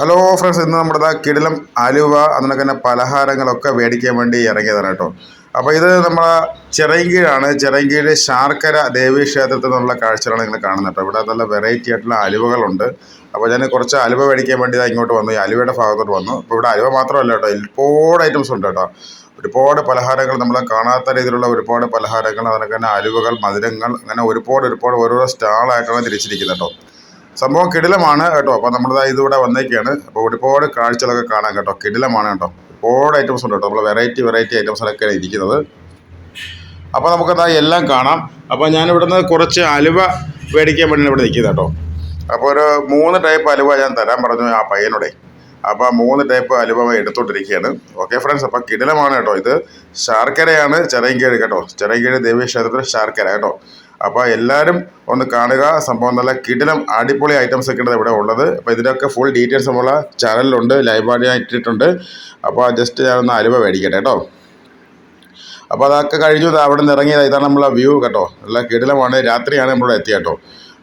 Hello friends ഇന്ന് നമ്മുടെ കിടിലം അലുവ അതിനൊക്കെ തന്നെ പലഹാരങ്ങളൊക്കെ മേടിക്കാൻ വേണ്ടി ഇറങ്ങിയതാണ് കേട്ടോ. അപ്പോൾ ഇത് നമ്മളെ ചിറങ്കീഴാണ് ചിറങ്കീഴ് ശാർക്കര ദേവീ ക്ഷേത്രത്തിൽ നിന്നുള്ള കാഴ്ചകളാണ് നിങ്ങൾ കാണുന്നത് കേട്ടോ. ഇവിടെ നല്ല വെറൈറ്റി ആയിട്ടുള്ള അലുവകളുണ്ട്. അപ്പോൾ ഞാൻ കുറച്ച് അലുവ മേടിക്കാൻ വേണ്ടി ഇങ്ങോട്ട് വന്നു. ഈ അലുവയുടെ ഭാഗത്തോട്ട് വന്നു. അപ്പോൾ ഇവിടെ അലുവ മാത്രമല്ല കേട്ടോ ഒരുപാട് ഐറ്റംസ് ഉണ്ട് കേട്ടോ. ഒരുപാട് പലഹാരങ്ങൾ നമ്മൾ കാണാത്ത രീതിയിലുള്ള ഒരുപാട് പലഹാരങ്ങൾ അതിനൊക്കെ തന്നെ അലുവകൾ മധുരങ്ങൾ അങ്ങനെ ഒരുപാട് ഒരുപാട് ഓരോരോ സ്റ്റാളായിട്ടാണ് തിരിച്ചിരിക്കുന്നത് കേട്ടോ. സംഭവം കിടിലമാണ് കേട്ടോ. അപ്പോൾ നമ്മുടെ ഇതിവിടെ വന്നേക്കാണ്. അപ്പോൾ ഒരുപാട് കാഴ്ചകളൊക്കെ കാണാൻ കേട്ടോ. കിടിലമാണ് കേട്ടോ. ഒരുപാട് ഐറ്റംസ് ഉണ്ട് കേട്ടോ. നമ്മൾ വെറൈറ്റി വെറൈറ്റി ഐറ്റംസിലൊക്കെയാണ് ഇരിക്കുന്നത്. അപ്പോൾ നമുക്കതാ എല്ലാം കാണാം. അപ്പോൾ ഞാൻ ഇവിടുന്ന് കുറച്ച് അലുവ മേടിക്കാൻ വേണ്ടി ഇവിടെ നിൽക്കുന്നത് കേട്ടോ. അപ്പോൾ ഒരു മൂന്ന് ടൈപ്പ് അലുവ ഞാൻ തരാൻ പറഞ്ഞു ആ പയ്യനോടെ. അപ്പോൾ മൂന്ന് ടൈപ്പ് അലുവ എടുത്തോണ്ടിരിക്കുകയാണ്. ഓക്കെ ഫ്രണ്ട്സ് അപ്പോൾ കിടിലമാണ് കേട്ടോ ഇത്. ശാർക്കരയാണ് ചെറയൻകീഴ് കേട്ടോ. ചെറയൻകീഴ് ദേവീ ദേവീക്ഷേത്രത്തിൽ ശാർക്കര കേട്ടോ. അപ്പോൾ എല്ലാവരും ഒന്ന് കാണുക. സംഭവം നല്ല കിടിലം അടിപൊളി ഐറ്റംസ് ഒക്കെ ഇവിടെ ഉള്ളത്. അപ്പോൾ ഇതിന്റെയൊക്കെ ഫുൾ ഡീറ്റെയിൽസ് നമ്മളെ ചാനലിലുണ്ട് ലൈവ് ഞാൻ ഇട്ടിട്ടുണ്ട് അപ്പോൾ ജസ്റ്റ് ഞാനൊന്ന് അലുവ മേടിക്കട്ടെ കേട്ടോ. അപ്പോൾ അതൊക്കെ കഴിഞ്ഞു. അവിടെ നിന്ന് ഇറങ്ങിയത് ഇതാണ് നമ്മളെ വ്യൂ കേട്ടോ. നല്ല കിടിലമാണ്. രാത്രിയാണ് നമ്മളിവിടെ എത്തിയ കേട്ടോ.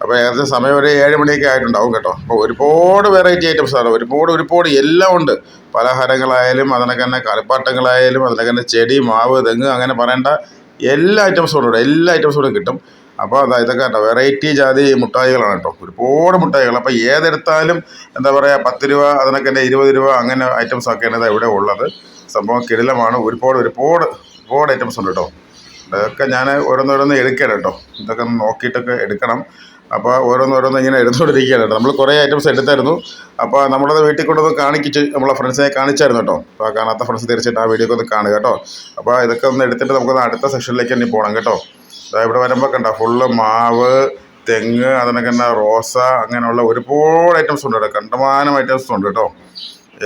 അപ്പോൾ ഏകദേശം സമയം ഒരു ഏഴ് മണിയൊക്കെ ആയിട്ടുണ്ടാവും കേട്ടോ. അപ്പോൾ ഒരുപാട് വെറൈറ്റി ഐറ്റംസ് ആണ്. ഒരുപാട് ഒരുപാട് എല്ലാം ഉണ്ട്. പലഹാരങ്ങളായാലും അതിനൊക്കെ തന്നെ കളിപ്പാട്ടങ്ങളായാലും അതിനൊക്കെ തന്നെ ചെടി മാവ് തെങ്ങ് അങ്ങനെ പറയേണ്ട എല്ലാ ഐറ്റംസും ഉണ്ട്. എല്ലാ ഐറ്റംസും കൂടെ കിട്ടും. അപ്പോൾ അതാ ഇതൊക്കെ കേട്ടോ. വെറൈറ്റി ജാതി മുട്ടായികളാണ് കേട്ടോ. ഒരുപാട് മുട്ടായികൾ അപ്പോൾ ഏതെടുത്താലും എന്താ പറയുക പത്ത് രൂപ അതിനൊക്കെ തന്നെ ഇരുപത് രൂപ അങ്ങനെ ഐറ്റംസ് ഇതാ ഇവിടെ ഉള്ളത്. സംഭവം കിടിലമാണ്. ഒരുപാട് ഒരുപാട് ഒരുപാട് ഐറ്റംസ് ഉണ്ട് കേട്ടോ. ഇതൊക്കെ ഞാൻ ഓരോന്നോരോന്ന് എടുക്കണം കേട്ടോ. ഇതൊക്കെ നോക്കിയിട്ടൊക്കെ എടുക്കണം. അപ്പോൾ ഓരോന്നോരോന്ന് ഇങ്ങനെ എടുത്തുകൊണ്ടിരിക്കുകയാണ് നമ്മൾ കുറേ ഐറ്റംസ് എടുത്തായിരുന്നു. അപ്പോൾ നമ്മളത് വീട്ടിൽ കൊണ്ടൊന്ന് കാണിച്ച് നമ്മളെ ഫ്രണ്ട്സിനെ കാണിച്ചായിരുന്നു കേട്ടോ. അപ്പോൾ കാണാത്ത ഫ്രണ്ട്സ് തീർച്ചയായിട്ടും ആ വീഡിയോ ഒക്കെ ഒന്ന് കാണുക കേട്ടോ. അപ്പോൾ ഇതൊക്കെ ഒന്ന് എടുത്തിട്ട് നമുക്കൊന്ന് അടുത്ത സെക്ഷനിലേക്ക് തന്നെ പോകണം കേട്ടോ. ഇവിടെ വരുമ്പോൾ കണ്ട ഫുള്ള് മാവ് തെങ്ങ് അതിനൊക്കെ തന്നെ റോസ അങ്ങനെയുള്ള ഒരുപാട് ഐറ്റംസ് ഉണ്ട് കേട്ടോ. കണ്ടമാനം ഐറ്റംസ് ഉണ്ട് കേട്ടോ.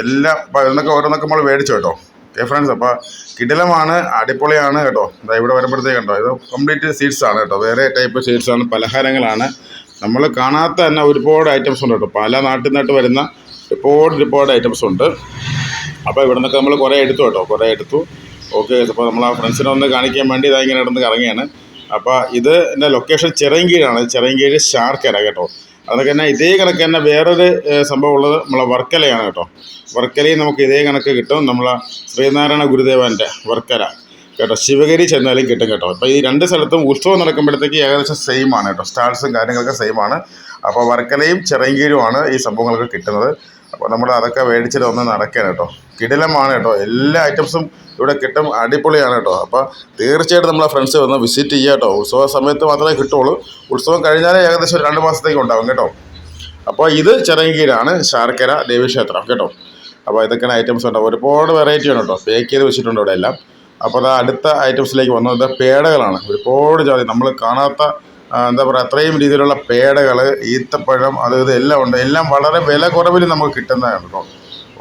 എല്ലാം അപ്പോൾ ഇതൊക്കെ ഓരോന്നൊക്കെ നമ്മൾ മേടിച്ചു കേട്ടോ. ഓക്കെ ഫ്രണ്ട്സ് അപ്പോൾ കിടിലമാണ് അടിപൊളിയാണ് കേട്ടോ. ദാ ഇവിടെ വരുമ്പോഴത്തേക്ക് കണ്ടോ ഇത് കംപ്ലീറ്റ് സീഡ്സ് ആണ് കേട്ടോ. വേറെ ടൈപ്പ് സീഡ്സ് ആണ് പലഹാരങ്ങളാണ്. നമ്മൾ കാണാത്ത തന്നെ ഒരുപാട് ഐറ്റംസ് ഉണ്ട് കേട്ടോ. പല നാട്ടിൽ നിന്നിട്ട് വരുന്ന ഒരുപാട് ഒരുപാട് ഐറ്റംസ് ഉണ്ട്. അപ്പോൾ ഇവിടെ നിന്നൊക്കെ നമ്മൾ കുറേ എടുത്തു കേട്ടോ കുറേ എടുത്തു. ഓക്കെ അപ്പോൾ നമ്മൾ ആ ഫ്രണ്ട്സിനെ ഒന്ന് കാണിക്കാൻ വേണ്ടി ഇതാ ഇങ്ങനെ ഇടന്ന് കറങ്ങിയാണ് അപ്പോൾ ഇത് എന്റെ ലൊക്കേഷൻ ചിറയൻകീഴാണ്. ചിറയൻകീഴ് ഷാർക്കര കേട്ടോ. അതൊക്കെ തന്നെ ഇതേ കണക്ക് തന്നെ വേറൊരു സംഭവം ഉള്ളത് നമ്മളെ വർക്കലയാണ് കേട്ടോ. വർക്കലയിൽ നമുക്ക് ഇതേ കണക്ക് കിട്ടും. നമ്മളെ ശ്രീനാരായണ ഗുരുദേവന്റെ വർക്കല കേട്ടോ. ശിവഗിരി ചെന്നാലും കിട്ടും കേട്ടോ. അപ്പോൾ ഈ രണ്ട് സ്ഥലത്തും ഉത്സവം നടക്കുമ്പോഴത്തേക്ക് ഏകദേശം സെയിം ആണ് കേട്ടോ. സ്റ്റാർസും കാര്യങ്ങളൊക്കെ സെയിം ആണ്. അപ്പോൾ വർക്കലയും ചിറയൻകീഴുമാണ് ഈ സംഭവങ്ങളൊക്കെ കിട്ടുന്നത്. അപ്പോൾ നമ്മൾ അതൊക്കെ മേടിച്ചിട്ട് ഒന്ന് നടക്കാൻ കേട്ടോ. കിടിലമാണ് കേട്ടോ. എല്ലാ ഐറ്റംസും ഇവിടെ കിട്ടും. അടിപൊളിയാണ് കേട്ടോ. അപ്പോൾ തീർച്ചയായിട്ടും നമ്മളെ ഫ്രണ്ട്സ് വന്ന് വിസിറ്റ് ചെയ്യുക കേട്ടോ. ഉത്സവ സമയത്ത് മാത്രമേ കിട്ടുള്ളൂ. ഉത്സവം കഴിഞ്ഞാലേ ഏകദേശം ഒരു രണ്ട് മാസത്തേക്ക് ഉണ്ടാവും കേട്ടോ. അപ്പോൾ ഇത് ചെറങ്കീരാണ് ശാർക്കര ദേവീക്ഷേത്രം കേട്ടോ. അപ്പോൾ ഇതൊക്കെയാണ് ഐറ്റംസ് ഉണ്ടാവും ഒരുപാട് വെറൈറ്റി ആണ് കേട്ടോ. പേക്ക് ചെയ്ത് വെച്ചിട്ടുണ്ട് ഇവിടെ എല്ലാം അപ്പോൾ അടുത്ത ഐറ്റംസിലേക്ക് വന്നത് പേടകളാണ്. ഒരുപാട് ജാതി. നമ്മൾ കാണാത്ത എന്താ പറയുക അത്രയും രീതിയിലുള്ള പേടകൾ ഈത്തപ്പഴം അത് ഇത് എല്ലാം ഉണ്ട്. എല്ലാം വളരെ വില കുറവിൽ നമുക്ക് കിട്ടുന്നതാണ് കേട്ടോ.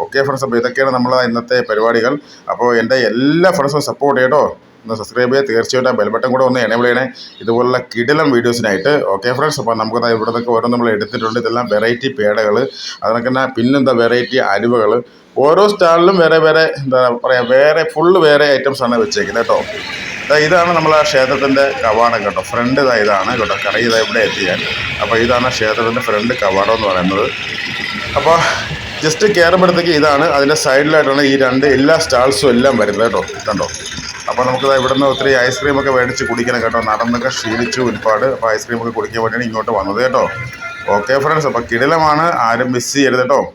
ഓക്കെ ഫ്രണ്ട്സ് അപ്പോൾ ഇതൊക്കെയാണ് നമ്മൾ ഇന്നത്തെ പരിപാടികൾ. അപ്പോൾ എന്റെ എല്ലാ ഫ്രണ്ട്സും സപ്പോർട്ട് ചെയ്യട്ടോ. ഒന്ന് സബ്സ്ക്രൈബ് ചെയ്യുക. തീർച്ചയായിട്ടും ബെൽ ബട്ടൺ കൂടെ ഒന്ന് എനേബിൾ ചെയ്യണേ. ഇതുപോലുള്ള കിടിലം വീഡിയോസിനായിട്ട് ഓക്കെ ഫ്രണ്ട്സ് അപ്പോൾ നമുക്ക് ഇവിടുന്നൊക്കെ ഓരോ നമ്മൾ എടുത്തിട്ടുണ്ട്. ഇതെല്ലാം വെറൈറ്റി പേടകൾ അതിനൊക്കെ തന്നെ പിന്നെന്താ വെറൈറ്റി അരിവുകൾ ഓരോ സ്റ്റാളിലും വേറെ വേറെ എന്താ പറയുക വേറെ ഫുള്ള് വേറെ ഐറ്റംസ് ആണ് വെച്ചേക്കുന്നത് കേട്ടോ. ഇതാണ് നമ്മളെ ക്ഷേത്രത്തിന്റെ കവാടം കേട്ടോ. ഫ്രണ്ട് ഇതാ ഇതാണ് കേട്ടോ. കറി ഇതാ ഇവിടെ എത്തിയാൽ അപ്പോൾ ഇതാണ് ക്ഷേത്രത്തിന്റെ ഫ്രണ്ട് കവാടം എന്ന് പറയുന്നത്. അപ്പോൾ ജസ്റ്റ് കയറുമ്പോഴത്തേക്ക് ഇതാണ് അതിന്റെ സൈഡിലായിട്ടാണ് ഈ രണ്ട് എല്ലാ സ്റ്റാൾസും എല്ലാം വരുന്നത് കേട്ടോ. കണ്ടോ? അപ്പോൾ നമുക്ക് ഇവിടെ നിന്ന് ഒത്തിരി ഐസ്ക്രീമൊക്കെ മേടിച്ച് കുടിക്കണം കേട്ടോ. നടന്നൊക്കെ ക്ഷീണിച്ചു ഒരുപാട് അപ്പോൾ ഐസ്ക്രീമൊക്കെ കുടിക്കാൻ വേണ്ടിയാണ് ഇങ്ങോട്ട് വന്നത് കേട്ടോ. ഓക്കെ ഫ്രണ്ട്സ് അപ്പോൾ കിടിലമാണ്. ആരും മിസ് ചെയ്യരുത് കേട്ടോ.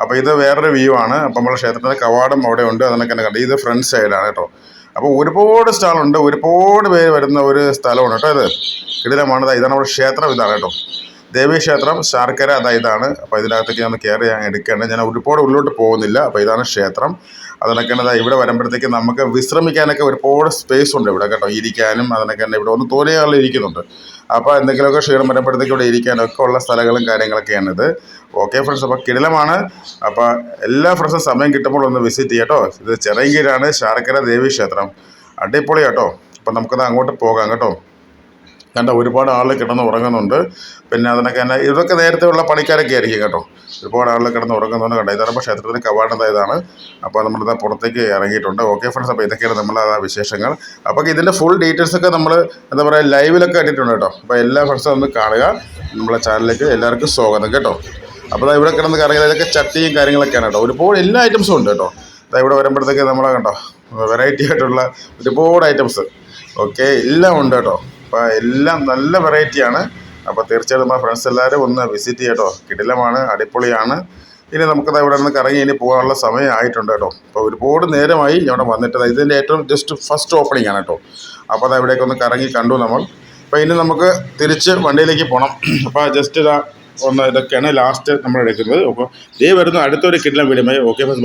അപ്പോൾ ഇത് വേറൊരു വ്യൂ ആണ്. അപ്പോൾ നമ്മുടെ ക്ഷേത്രത്തിന്റെ കവാടം അവിടെ ഉണ്ട്. അതിനൊക്കെ തന്നെ കണ്ടു? ഇത് ഫ്രണ്ട് സൈഡാണ് കേട്ടോ. അപ്പോൾ ഒരുപാട് സ്റ്റാളുണ്ട് ഒരുപാട് പേര് വരുന്ന ഒരു സ്ഥലമാണ് കേട്ടോ ഇത്. കിടിലമാണ് ഇതാണ് നമ്മുടെ ക്ഷേത്രം ഇതാണ് കേട്ടോ. ദേവീക്ഷേത്രം ശാർക്കര അതാ ഇതാണ്. അപ്പോൾ ഇതിനകത്തേക്ക് ഞാൻ കയറി ഞാൻ എടുക്കുകയാണ് ഞാൻ ഒരുപാട് ഉള്ളിലോട്ട് പോകുന്നില്ല അപ്പോൾ ഇതാണ് ക്ഷേത്രം. അതിനൊക്കെ തന്നെ ഇവിടെ വരുമ്പോഴത്തേക്ക് നമുക്ക് വിശ്രമിക്കാനൊക്കെ ഒരുപാട് സ്പേസ് ഉണ്ട് ഇവിടെ കേട്ടോ. ഇരിക്കാനും അതിനൊക്കെ തന്നെ ഇവിടെ ഒന്ന് തോന്നിയാളിൽ ഇരിക്കുന്നുണ്ട്. അപ്പോൾ എന്തെങ്കിലുമൊക്കെ ക്ഷീണം വരുമ്പോഴത്തേക്ക് ഇവിടെ ഇരിക്കാനൊക്കെ ഉള്ള സ്ഥലങ്ങളും കാര്യങ്ങളൊക്കെയാണിത്. ഓക്കെ ഫ്രണ്ട്സ് അപ്പോൾ കിടിലമാണ്. അപ്പോൾ എല്ലാ ഫ്രണ്ട്സും സമയം കിട്ടുമ്പോൾ ഒന്ന് വിസിറ്റ് ചെയ്യട്ടോ ഇത് ചിറയൻകീഴാണ് ശാർക്കര ദേവീക്ഷേത്രം. അടിപൊളി കേട്ടോ അപ്പോൾ നമുക്കത് അങ്ങോട്ട് പോകാം കേട്ടോ. കണ്ട ഒരുപാട് ആളുകൾ കിടന്ന് ഉറങ്ങുന്നുണ്ട്. പിന്നെ അതിനൊക്കെ തന്നെ ഇതൊക്കെ നേരത്തെ ഉള്ള പണിക്കാരൊക്കെ ആയിരിക്കും കേട്ടോ. ഒരുപാട് ആളുകൾ കിടന്ന് ഉറങ്ങുന്നുണ്ട്. കണ്ടോ? ഇതാണ് ഇപ്പോൾ ക്ഷേത്രത്തിന് കവാടം ഇതാണ്. അപ്പോൾ നമ്മളിതാ പുറത്തേക്ക് ഇറങ്ങിയിട്ടുണ്ട്. ഓക്കെ ഫ്രണ്ട്സ് അപ്പോൾ ഇതൊക്കെയാണ് നമ്മളെ ആ വിശേഷങ്ങൾ. അപ്പോൾ ഇതിന്റെ ഫുൾ ഡീറ്റെയിൽസ് ഒക്കെ നമ്മൾ എന്താ പറയുക ലൈവിലൊക്കെ ഇട്ടിട്ടുണ്ട് കേട്ടോ. അപ്പോൾ എല്ലാ ഫ്രണ്ട്സും ഒന്ന് കാണുക. നമ്മളെ ചാനലിലേക്ക് എല്ലാവർക്കും സ്വാഗതം കേട്ടോ. അപ്പോൾ ഇവിടെ കിടന്ന് കറങ്ങിയത് ഇതൊക്കെ ചട്ടിയും കാര്യങ്ങളൊക്കെയാണ് കേട്ടോ. ഒരുപാട് എല്ലാ ഐറ്റംസും ഉണ്ട് കേട്ടോ. ഇവിടെ വരുമ്പോഴത്തേക്ക് നമ്മളെ കണ്ടോ വെറൈറ്റി ആയിട്ടുള്ള ഒരുപാട് ഐറ്റംസ് ഓക്കെ എല്ലാം ഉണ്ട് കേട്ടോ. അപ്പോൾ എല്ലാം നല്ല വെറൈറ്റിയാണ്. അപ്പോൾ തീർച്ചയായിട്ടും നമ്മുടെ ഫ്രണ്ട്സ് എല്ലാവരും ഒന്ന് വിസിറ്റ് ചെയ്യട്ടോ. കിടിലമാണ് അടിപൊളിയാണ്. ഇനി നമുക്കത് ഇവിടെ നിന്ന് കറങ്ങി ഇനി പോകാനുള്ള സമയം ആയിട്ടുണ്ട് കേട്ടോ. അപ്പോൾ ഒരുപാട് നേരമായി ഇവിടെ വന്നിട്ട് ഇതിന്റെ ഏറ്റവും ജസ്റ്റ് ഫസ്റ്റ് ഓപ്പണിംഗ് ആണ് കേട്ടോ. അപ്പോൾ അത് അവിടേക്ക് ഒന്ന് കറങ്ങി കണ്ടു നമ്മൾ. അപ്പോൾ ഇനി നമുക്ക് തിരിച്ച് വണ്ടിയിലേക്ക് പോകണം അപ്പോൾ ജസ്റ്റ് ഇതാ ഒന്ന് ഇതൊക്കെയാണ് ലാസ്റ്റ് നമ്മൾ എടുക്കുന്നത്. അപ്പോൾ ഇതേ വരുന്ന അടുത്തൊരു കിടിലം വീടുമായി ഓക്കെ ബൈ